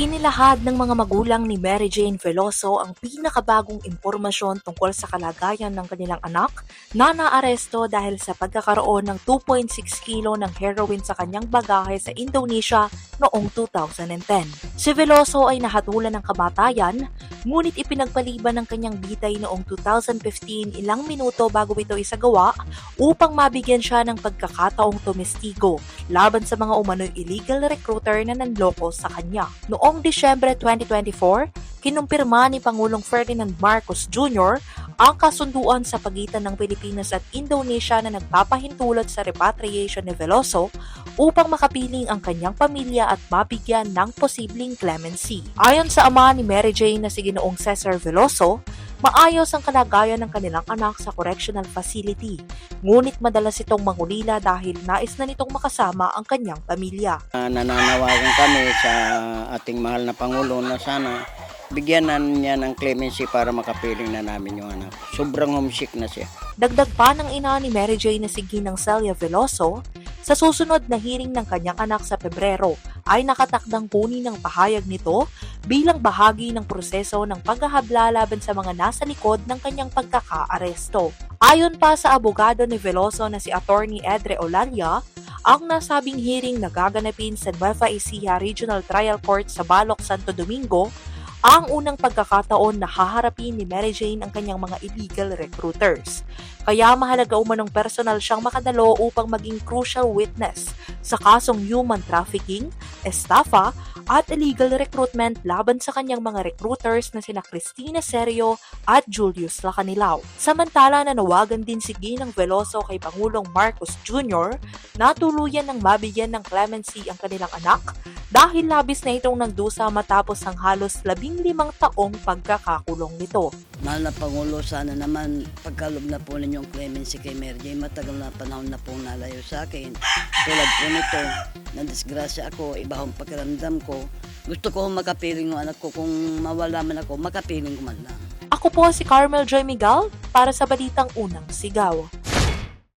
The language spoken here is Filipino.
Inilahad ng mga magulang ni Mary Jane Veloso ang pinakabagong impormasyon tungkol sa kalagayan ng kanilang anak na naaresto dahil sa pagkakaroon ng 2.6 kilo ng heroin sa kanyang bagahe sa Indonesia noong 2010. Si Veloso ay nahatulan ng kamatayan, ngunit ipinagpaliban ng kanyang bitay noong 2015 ilang minuto bago ito isagawa upang mabigyan siya ng pagkakataong tumestigo laban sa mga umano'y illegal recruiter na nanloko sa kanya. Noong Disyembre 2024, kinumpirma ni Pangulong Ferdinand Marcos Jr. ang kasunduan sa pagitan ng Pilipinas at Indonesia na nagpapahintulot sa repatriation ni Veloso upang makapiling ang kanyang pamilya at mabigyan ng posibleng clemency. Ayon sa ama ni Mary Jane na si Ginoong Cesar Veloso, maayos ang kalagayan ng kanilang anak sa correctional facility. Ngunit madalas itong mangulila dahil nais na nitong makasama ang kanyang pamilya. Uh, nananawagan kami sa ating mahal na Pangulo na sana bigyan na niya ng clemency para makapiling na namin yung anak. Sobrang homesick na siya. Dagdag pa ng ina ni Mary Jane na si Ginang Celia Veloso, sa susunod na hearing ng kanyang anak sa Pebrero ay nakatakdang kunin ng pahayag nito bilang bahagi ng proseso ng paghahabla laban sa mga nasa likod ng kanyang pagkakaaresto. Ayon pa sa abogado ni Veloso na si Attorney Edre Olalia, ang nasabing hearing na gaganapin sa Nueva Ecija Regional Trial Court sa Balok, Santo Domingo ang unang pagkakataon na haharapin ni Mary Jane ang kanyang mga illegal recruiters. Kaya mahalaga umanong personal siyang makadalo upang maging crucial witness sa kasong human trafficking, estafa, at illegal recruitment laban sa kanyang mga recruiters na sina Cristina Serio at Julius Lacanilao. Samantala nanawagan din si Ginang Veloso kay Pangulong Marcos Jr. na tuluyan ng mabigyan ng clemency ang kanilang anak dahil labis na itong nagdusa matapos ang halos labing limang taong pagkakakulong nito. Mahal na Pangulo, sana naman pagkalob na po ninyong clemency kay Mary Jane, matagal na panahon na po nalayo sa akin. Tulad po nito, nadisgrasya ako, iba ang pakiramdam ko. Gusto ko makapiling yung anak ko, kung mawala man ako, makapiling ko man lang. Ako po si Carmel Joy Miguel para sa Balitang Unang Sigaw.